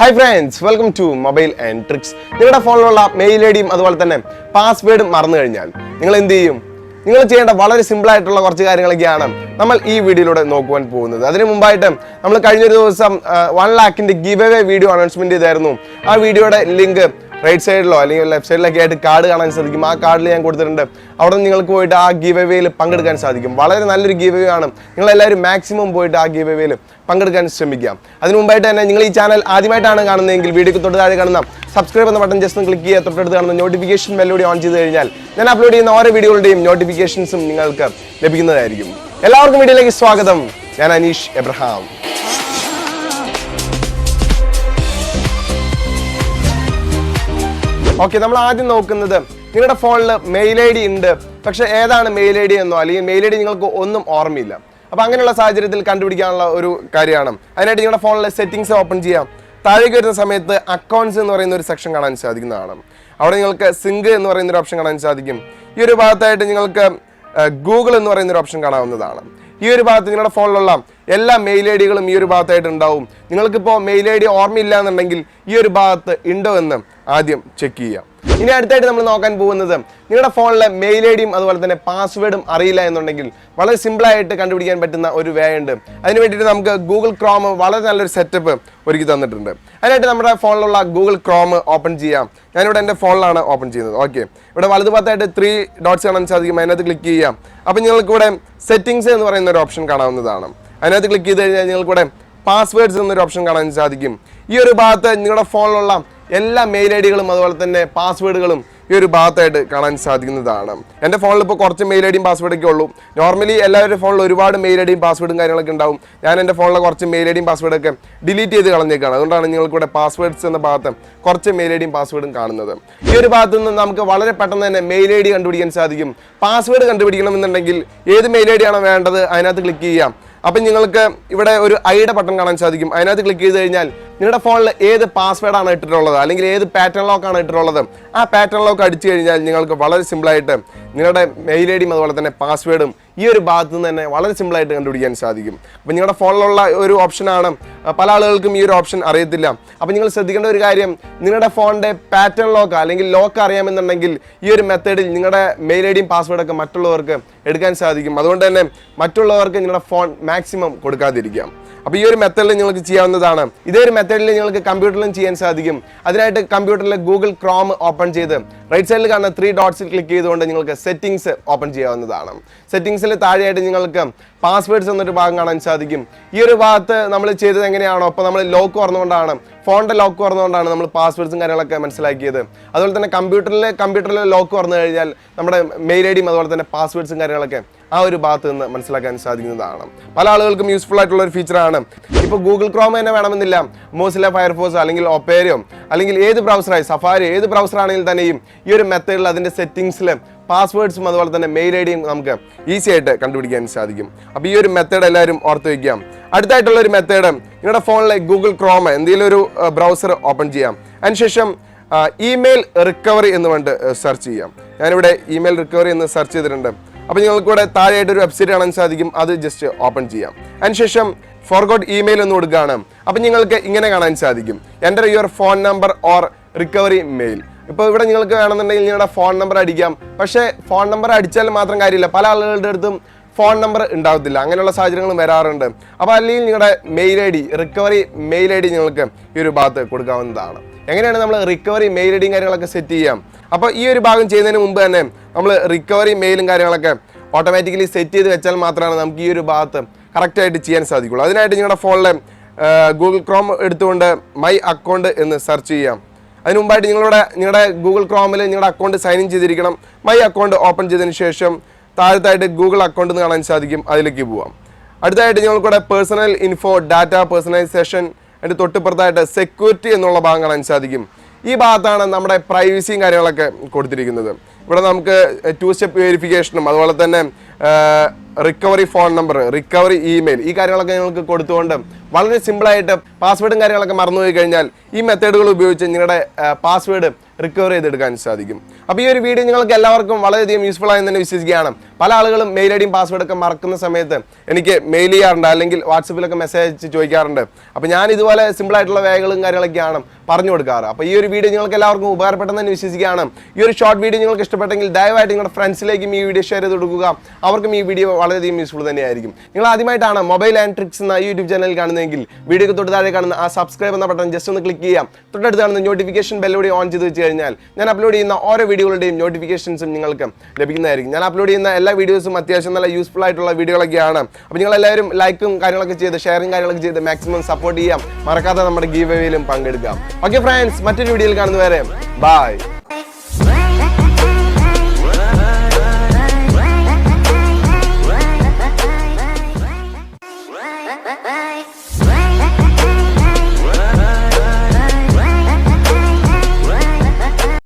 Hi friends welcome to mobile and tricks നിങ്ങളുടെ ഫോണിലുള്ള mail I ഡിയും അതുപോലെ തന്നെ പാസ്വേഡും മറന്നു കഴിഞ്ഞാൽ നിങ്ങൾ എന്ത് ചെയ്യും? നിങ്ങൾ ചെയ്യേണ്ട വളരെ സിമ്പിൾ ആയിട്ടുള്ള കുറച്ച് കാര്യങ്ങളൊക്കെയാണ് നമ്മൾ ഈ വീഡിയോയിലൂടെ നോക്കുവാൻ പോകുന്നത്. അതിന് മുമ്പായിട്ട് നമ്മൾ കഴിഞ്ഞൊരു ദിവസം വൺ ലാക്കിന്റെ ഗിവ് എവേ വീഡിയോ അനൗൺസ്മെന്റ് ചെയ്തായിരുന്നു. ആ വീഡിയോയുടെ ലിങ്ക് റൈറ്റ് സൈഡിലോ അല്ലെങ്കിൽ ലെഫ്റ്റ് സൈഡിലൊക്കെ ആയിട്ട് കാർഡ് കാണാൻ സാധിക്കും. ആ കാർഡിൽ ഞാൻ കൊടുത്തിട്ടുണ്ട്. അവിടെ നിങ്ങൾക്ക് പോയിട്ട് ആ ഗീവ് അവേയിൽ പങ്കെടുക്കാൻ സാധിക്കും. വളരെ നല്ലൊരു ഗീവ് അവേ ആണ്. നിങ്ങൾ എല്ലാവരും മാക്സിമം പോയിട്ട് ആ ഗീവ് അവേയിൽ പങ്കെടുക്കാൻ ശ്രമിക്കാം അതിന് മുമ്പായിട്ട് തന്നെ നിങ്ങൾ ഈ ചാനൽ ആദ്യമായിട്ടാണ് കാണുന്നതെങ്കിൽ വീഡിയോക്ക് തൊട്ട് താഴെ കാണുന്ന സബ്സ്ക്രൈബ് എന്ന ബട്ടൺ ജസ്റ്റ് ക്ലിക്ക് ചെയ്യുക. തൊട്ടടുത്ത് കാണുന്ന നോട്ടിഫിക്കേഷൻ ബെല്ലൂടെ ഓൺ ചെയ്ത് കഴിഞ്ഞാൽ ഞാൻ അപ്ലോഡ് ചെയ്യുന്ന ഓരോ വീഡിയോകളുടെയും നോട്ടിഫിക്കേഷൻസും നിങ്ങൾക്ക് ലഭിക്കുന്നതായിരിക്കും. എല്ലാവർക്കും വീഡിയോയിലേക്ക് സ്വാഗതം. ഞാൻ അനീഷ് എബ്രഹാം. ഓക്കെ നമ്മൾ ആദ്യം നോക്കുന്നത് നിങ്ങളുടെ ഫോണിൽ മെയിൽ ഐ ഡി ഉണ്ട്. പക്ഷെ ഏതാണ് മെയിൽ ഐ ഡി എന്നോ അല്ലെങ്കിൽ മെയിൽ ഐ ഡി നിങ്ങൾക്ക് ഒന്നും ഓർമ്മയില്ല. അപ്പൊ അങ്ങനെയുള്ള സാഹചര്യത്തിൽ കണ്ടുപിടിക്കാനുള്ള ഒരു കാര്യമാണ്. അതിനായിട്ട് നിങ്ങളുടെ ഫോണിലെ സെറ്റിംഗ്സ് ഓപ്പൺ ചെയ്യാം. താഴേക്ക് വരുന്ന സമയത്ത് അക്കൗണ്ട്സ് എന്ന് പറയുന്ന ഒരു സെക്ഷൻ കാണാൻ സാധിക്കുന്നതാണ്. അവിടെ നിങ്ങൾക്ക് സിങ്ക് എന്ന് പറയുന്ന ഒരു ഓപ്ഷൻ കാണാൻ സാധിക്കും. ഈ ഒരു ഭാഗത്തായിട്ട് നിങ്ങൾക്ക് ഗൂഗിൾ എന്ന് പറയുന്ന ഒരു ഓപ്ഷൻ കാണാവുന്നതാണ്. ഈ ഒരു ഭാഗത്ത് നിങ്ങളുടെ ഫോണിലുള്ള എല്ലാ മെയിൽ ഐ ഡികളും ഈ ഒരു ഭാഗത്തായിട്ട് ഉണ്ടാവും. നിങ്ങൾക്കിപ്പോൾ മെയിൽ ഐ ഡി ഓർമ്മയില്ല എന്നുണ്ടെങ്കിൽ ഈ ഒരു ഭാഗത്ത് ഉണ്ടോ എന്ന് ആദ്യം ചെക്ക് ചെയ്യാം. ഇനി അടുത്തായിട്ട് നമ്മൾ നോക്കാൻ പോകുന്നത് നിങ്ങളുടെ ഫോണിലെ മെയിൽ ഐ ഡിയും അതുപോലെ തന്നെ പാസ്വേഡും അറിയില്ല എന്നുണ്ടെങ്കിൽ വളരെ സിമ്പിളായിട്ട് കണ്ടുപിടിക്കാൻ പറ്റുന്ന ഒരു വേ ഉണ്ട്. അതിന് വേണ്ടിയിട്ട് നമുക്ക് ഗൂഗിൾ ക്രോം വളരെ നല്ലൊരു സെറ്റപ്പ് ഒരുക്കി തന്നിട്ടുണ്ട്. അതിനായിട്ട് നമ്മുടെ ഫോണിലുള്ള ഗൂഗിൾ ക്രോം ഓപ്പൺ ചെയ്യാം. ഞാനിവിടെ എന്റെ ഫോണിലാണ് ഓപ്പൺ ചെയ്യുന്നത്. ഓക്കെ ഇവിടെ വലതുഭാഗത്തായിട്ട് ത്രീ ഡോട്ട്സ് കാണാൻ സാധിക്കും അതിനകത്ത് ക്ലിക്ക് ചെയ്യാം. അപ്പം നിങ്ങൾക്കിവിടെ സെറ്റിങ്സ് എന്ന് പറയുന്ന ഒരു ഓപ്ഷൻ കാണാവുന്നതാണ്. അതിനകത്ത് ക്ലിക്ക് ചെയ്ത് കഴിഞ്ഞാൽ നിങ്ങൾക്കിവിടെ പാസ്വേഡ്സ് എന്നൊരു ഓപ്ഷൻ കാണാൻ സാധിക്കും. ഈ ഒരു ഭാഗത്ത് നിങ്ങളുടെ ഫോണിലുള്ള എല്ലാ മെയിൽ ഐ ഡികളും അതുപോലെ തന്നെ പാസ്വേഡുകളും ഈ ഒരു ഭാഗത്തായിട്ട് കാണാൻ സാധിക്കുന്നതാണ്. എന്റെ ഫോണിൽ ഇപ്പോൾ കുറച്ച് മെയിൽ ഐ ഡിയും പാസ്വേഡൊക്കെ ഉള്ളൂ. നോർമലി എല്ലാവരുടെ ഫോണിൽ ഒരുപാട് മെയിൽ ഐ ഡിയും പാസ്വേഡും കാര്യങ്ങളൊക്കെ ഉണ്ടാവും. ഞാൻ എന്റെ ഫോണിലെ കുറച്ച് മെയിൽ ഐ ഡിയും പാസ്വേഡൊക്കെ ഡിലീറ്റ് ചെയ്ത് കളഞ്ഞേക്കാണ്. അതുകൊണ്ടാണ് നിങ്ങൾക്കിവിടെ പാസ്വേഡ്സ് എന്ന ഭാഗത്ത് കുറച്ച് മെയിൽ ഐ ഡിയും പാസ്വേഡും കാണുന്നത്. ഈ ഒരു ഭാഗത്ത് നിന്ന് നമുക്ക് വളരെ പെട്ടെന്ന് തന്നെ മെയിൽ ഐ ഡി കണ്ടുപിടിക്കാൻ സാധിക്കും. പാസ്വേഡ് കണ്ടുപിടിക്കണമെന്നുണ്ടെങ്കിൽ ഏത് മെയിൽ ഐ ഡി ആണോ വേണ്ടത് അതിനകത്ത് ക്ലിക്ക് ചെയ്യാം. അപ്പം നിങ്ങൾക്ക് ഇവിടെ ഒരു ഐയുടെ ബട്ടൺ കാണാൻ സാധിക്കും. അതിനകത്ത് ക്ലിക്ക് ചെയ്ത് കഴിഞ്ഞാൽ നിങ്ങളുടെ ഫോണിൽ ഏത് പാസ്വേഡാണ് ഇട്ടിട്ടുള്ളത്? അല്ലെങ്കിൽ ഏത് പാറ്റേൺ ലോക്കാണ് ഇട്ടിട്ടുള്ളത്? ആ പാറ്റേൺ ലോക്ക് അടിച്ചു കഴിഞ്ഞാൽ നിങ്ങൾക്ക് വളരെ സിമ്പിളായിട്ട് നിങ്ങളുടെ മെയിൽ ഐ ഡിയും അതുപോലെ തന്നെ പാസ്വേഡും ഈ ഒരു ഭാഗത്ത് നിന്ന് തന്നെ വളരെ സിമ്പിളായിട്ട് കണ്ടുപിടിക്കാൻ സാധിക്കും. അപ്പോൾ നിങ്ങളുടെ ഫോണിലുള്ള ഒരു ഓപ്ഷനാണ് പല ആളുകൾക്കും ഈ ഒരു ഓപ്ഷൻ അറിയത്തില്ല. അപ്പോൾ നിങ്ങൾ ശ്രദ്ധിക്കേണ്ട ഒരു കാര്യം നിങ്ങളുടെ ഫോണിന്റെ പാറ്റേൺ ലോക്ക് അല്ലെങ്കിൽ ലോക്ക് അറിയാമെന്നുണ്ടെങ്കിൽ ഈ ഒരു മെത്തേഡിൽ നിങ്ങളുടെ മെയിൽ ഐ ഡിയും പാസ്വേഡൊക്കെ മറ്റുള്ളവർക്ക് എടുക്കാൻ സാധിക്കും. അതുകൊണ്ട് തന്നെ മറ്റുള്ളവർക്ക് നിങ്ങളുടെ ഫോൺ മാക്സിമം കൊടുക്കാതിരിക്കാം. അപ്പോൾ ഈ ഒരു മെത്തേഡിൽ നിങ്ങൾക്ക് ചെയ്യാവുന്നതാണ്. ഇതേ ഒരു മെത്തേഡിൽ നിങ്ങൾക്ക് കമ്പ്യൂട്ടറിലും ചെയ്യാൻ സാധിക്കും. അതിനായിട്ട് കമ്പ്യൂട്ടറിലെ ഗൂഗിൾ ക്രോം ഓപ്പൺ ചെയ്ത് റൈറ്റ് സൈഡിൽ കാണുന്ന ത്രീ ഡോട്ട്സിൽ ക്ലിക്ക് ചെയ്തുകൊണ്ട് നിങ്ങൾക്ക് സെറ്റിംഗ്സ് ഓപ്പൺ ചെയ്യാവുന്നതാണ്. സെറ്റിംഗ്സിൽ താഴെയായിട്ട് നിങ്ങൾക്ക് പാസ്വേഡ്സ് എന്നൊരു ഭാഗം കാണാൻ സാധിക്കും. ഈ ഒരു ഭാഗത്ത് നമ്മൾ ചെയ്തത് എങ്ങനെയാണോ അപ്പോൾ നമ്മൾ ലോക്ക് തുറന്നുകൊണ്ടാണ് ഫോണിന്റെ ലോക്ക് തുറന്നുകൊണ്ടാണ് നമ്മൾ പാസ്വേഡ്സും കാര്യങ്ങളൊക്കെ മനസ്സിലാക്കിയത്. അതുപോലെ തന്നെ കമ്പ്യൂട്ടറിൽ കമ്പ്യൂട്ടറിൽ ലോക്ക് തുറന്നു കഴിഞ്ഞാൽ നമ്മുടെ മെയിൽ ഐ ഡിയും അതുപോലെ തന്നെ പാസ്വേഡ്സും കാര്യങ്ങളൊക്കെ ആ ഒരു ഭാഗത്ത് നിന്ന് മനസ്സിലാക്കാൻ സാധിക്കുന്നതാണ്. പല ആളുകൾക്കും യൂസ്ഫുൾ ആയിട്ടുള്ള ഒരു ഫീച്ചറാണ് ഇപ്പോൾ ഗൂഗിൾ ക്രോം തന്നെ വേണമെന്നില്ല. മോസില ഫയർഫോഴ്സ് അല്ലെങ്കിൽ ഒപ്പേരോ അല്ലെങ്കിൽ ഏത് ബ്രൗസറായി സഫാരി ഏത് ബ്രൗസറാണെങ്കിൽ തന്നെയും ഈ ഒരു മെത്തേഡിൽ അതിന്റെ സെറ്റിംഗ്സിൽ പാസ്വേഡ്സും അതുപോലെ തന്നെ മെയിൽ ഐ ഡിയും നമുക്ക് ഈസി ആയിട്ട് കണ്ടുപിടിക്കാൻ സാധിക്കും. അപ്പോൾ ഈ ഒരു മെത്തേഡ് എല്ലാവരും ഓർത്ത് വയ്ക്കാം അടുത്തായിട്ടുള്ള ഒരു മെത്തേഡ് നിങ്ങളുടെ ഫോണിലെ ഗൂഗിൾ ക്രോം എന്തെങ്കിലും ഒരു ബ്രൗസർ ഓപ്പൺ ചെയ്യാം. അതിനുശേഷം ഇമെയിൽ റിക്കവറി എന്ന് പറഞ്ഞിട്ട് സെർച്ച് ചെയ്യാം. ഞാനിവിടെ ഇമെയിൽ റിക്കവറി എന്ന് സെർച്ച് ചെയ്തിട്ടുണ്ട്. അപ്പോൾ നിങ്ങൾക്ക് ഇവിടെ താഴെയായിട്ട് ഒരു വെബ്സൈറ്റ് കാണാൻ സാധിക്കും. അത് ജസ്റ്റ് ഓപ്പൺ ചെയ്യാം. അതിനുശേഷം ഫോർഗോട്ട് ഇമെയിൽ എന്ന് കൊടുക്കുകയാണ്. അപ്പം നിങ്ങൾക്ക് ഇങ്ങനെ കാണാൻ സാധിക്കും. Enter your phone number or recovery mail ഇപ്പോൾ ഇവിടെ നിങ്ങൾക്ക് വേണമെന്നുണ്ടെങ്കിൽ നിങ്ങളുടെ ഫോൺ നമ്പർ അടിക്കാം. പക്ഷേ ഫോൺ നമ്പർ അടിച്ചാൽ മാത്രം കാര്യമില്ല. പല ആളുകളുടെ അടുത്തും ഫോൺ നമ്പർ ഉണ്ടാവത്തില്ല. അങ്ങനെയുള്ള സാഹചര്യങ്ങളും വരാറുണ്ട്. അപ്പോൾ അല്ലെങ്കിൽ നിങ്ങളുടെ mail I D recovery mail I D നിങ്ങൾക്ക് ഈ ഒരു ഭാഗത്ത് കൊടുക്കാവുന്നതാണ്. എങ്ങനെയാണ് നമ്മൾ റിക്കവറി മെയിൽ ഐ ഡിയും കാര്യങ്ങളൊക്കെ സെറ്റ് ചെയ്യാം? അപ്പോൾ ഈ ഒരു ഭാഗം ചെയ്യുന്നതിന് മുമ്പ് തന്നെ നമ്മൾ റിക്കവറി മെയിലും കാര്യങ്ങളൊക്കെ ഓട്ടോമാറ്റിക്കലി സെറ്റ് ചെയ്ത് വെച്ചാൽ മാത്രമാണ് നമുക്ക് ഈ ഒരു ഭാഗത്ത് കറക്റ്റായിട്ട് ചെയ്യാൻ സാധിക്കുള്ളൂ. അതിനായിട്ട് നിങ്ങളുടെ ഫോണിലെ ഗൂഗിൾ ക്രോം എടുത്തുകൊണ്ട് മൈ അക്കൗണ്ട് എന്ന് സെർച്ച് ചെയ്യാം. അതിന് മുമ്പായിട്ട് നിങ്ങളുടെ നിങ്ങളുടെ ഗൂഗിൾ ക്രോമിൽ നിങ്ങളുടെ അക്കൗണ്ട് സൈൻ ഇൻ ചെയ്തിരിക്കണം. മൈ അക്കൗണ്ട് ഓപ്പൺ ചെയ്തതിന് ശേഷം താഴത്തായിട്ട് ഗൂഗിൾ അക്കൗണ്ട് എന്ന് കാണാൻ സാധിക്കും. അതിലേക്ക് പോവാം. അടുത്തായിട്ട് നിങ്ങൾക്കൂടെ പേഴ്സണൽ ഇൻഫോ ഡാറ്റ പേഴ്സണലൈസേഷൻ അതിന്റെ തൊട്ടിപ്പുറത്തായിട്ട് സെക്യൂരിറ്റി എന്നുള്ള ഭാഗം കാണാൻ സാധിക്കും. ഈ ഭാഗത്താണ് നമ്മുടെ പ്രൈവസിയും കാര്യങ്ങളൊക്കെ കൊടുത്തിരിക്കുന്നത്. ഇവിടെ നമുക്ക് ടു സ്റ്റെപ്പ് വെരിഫിക്കേഷനും അതുപോലെ തന്നെ recovery phone number recovery email ഈ കാര്യങ്ങളൊക്കെ നിങ്ങൾക്ക് കൊടുത്തുകൊണ്ട് വളരെ സിമ്പിളായിട്ട് പാസ്വേഡും കാര്യങ്ങളൊക്കെ മറന്നുപോയി കഴിഞ്ഞാൽ ഈ മെത്തേഡുകൾ ഉപയോഗിച്ച് നിങ്ങളുടെ പാസ്വേഡ് റിക്കവർ ചെയ്തെടുക്കാൻ സാധിക്കും. അപ്പോൾ ഈ ഒരു വീഡിയോ നിങ്ങൾക്ക് എല്ലാവർക്കും വളരെയധികം യൂസ്ഫുൾ ആയെന്ന് തന്നെ വിശ്വസിക്കുകയാണ്. പല ആളുകളും മെയിൽ ഐ ഡിയും പാസ്വേഡ് ഒക്കെ മറക്കുന്ന സമയത്ത് എനിക്ക് മെയിൽ ചെയ്യാറുണ്ട് അല്ലെങ്കിൽ വാട്സപ്പിലൊക്കെ മെസ്സേജ് അയച്ച് ചോദിക്കാറുണ്ട്. അപ്പോൾ ഞാൻ ഇതുപോലെ സിമ്പിൾ ആയിട്ടുള്ള വേഗങ്ങളും കാര്യങ്ങളൊക്കെയാണ് പറഞ്ഞു കൊടുക്കാറ്. അപ്പോൾ ഈ ഒരു വീഡിയോ നിങ്ങൾക്ക് എല്ലാവർക്കും ഉപകാരപ്പെട്ടെന്ന് തന്നെ വിശ്വസിക്കുകയാണ്. ഈ ഒരു ഷോർട്ട് വീഡിയോ നിങ്ങൾക്ക് ഇഷ്ടപ്പെട്ടെങ്കിൽ ദയവായിട്ട് നിങ്ങളുടെ ഫ്രണ്ട്സിലേക്കും ഈ വീഡിയോ ഷെയർ ചെയ്ത് കൊടുക്കുക. അവർക്കും ഈ വീഡിയോ വളരെയധികം യൂസ്ഫുൾ തന്നെയായിരിക്കും. നിങ്ങൾ ആദ്യമായിട്ടാണ് മൊബൈൽ ആൻഡ് ട്രിക്സ് എന്ന യൂട്യൂബ് ചാനൽ കാണുന്നതെങ്കിൽ വീഡിയോക്ക് തൊട്ട് താഴെ കാണുന്ന ആ സബ്സ്ക്രൈബ് എന്ന ബട്ടൺ ജസ്റ്റ് ഒന്ന് ക്ലിക്ക് ചെയ്യാം തൊട്ടടുത്ത് കാണുന്ന നോട്ടിഫിക്കേഷൻ ബെല്ലോടി ഓൺ ചെയ്ത് വെച്ച് കഴിഞ്ഞാൽ ഞാൻ അപ്ലോഡ് ചെയ്യുന്ന ഓരോ വീഡിയോകളുടെയും നോട്ടിഫിക്കേഷൻസും നിങ്ങൾക്ക് ലഭിക്കുന്നതായിരിക്കും. ഞാൻ അപ്ലോഡ് ചെയ്യുന്ന എല്ലാ വീഡിയോസും അത്യാവശ്യം നല്ല യൂസ്ഫുൾ ആയിട്ടുള്ള വീഡിയോകളൊക്കെയാണ്. അപ്പോൾ നിങ്ങൾ എല്ലാവരും ലൈക്കും കാര്യങ്ങളൊക്കെ ചെയ്ത് ഷെയറും കാര്യങ്ങളൊക്കെ ചെയ്ത് മാക്സിമം സപ്പോർട്ട് ചെയ്യാം. മറക്കാതെ നമ്മുടെ ഗീവ് വേയിലും പങ്കെടുക്കാം. ഓക്കെ ഫ്രണ്ട്സ് മറ്റൊരു വീഡിയോയിൽ കാണുന്നവരെ ബൈ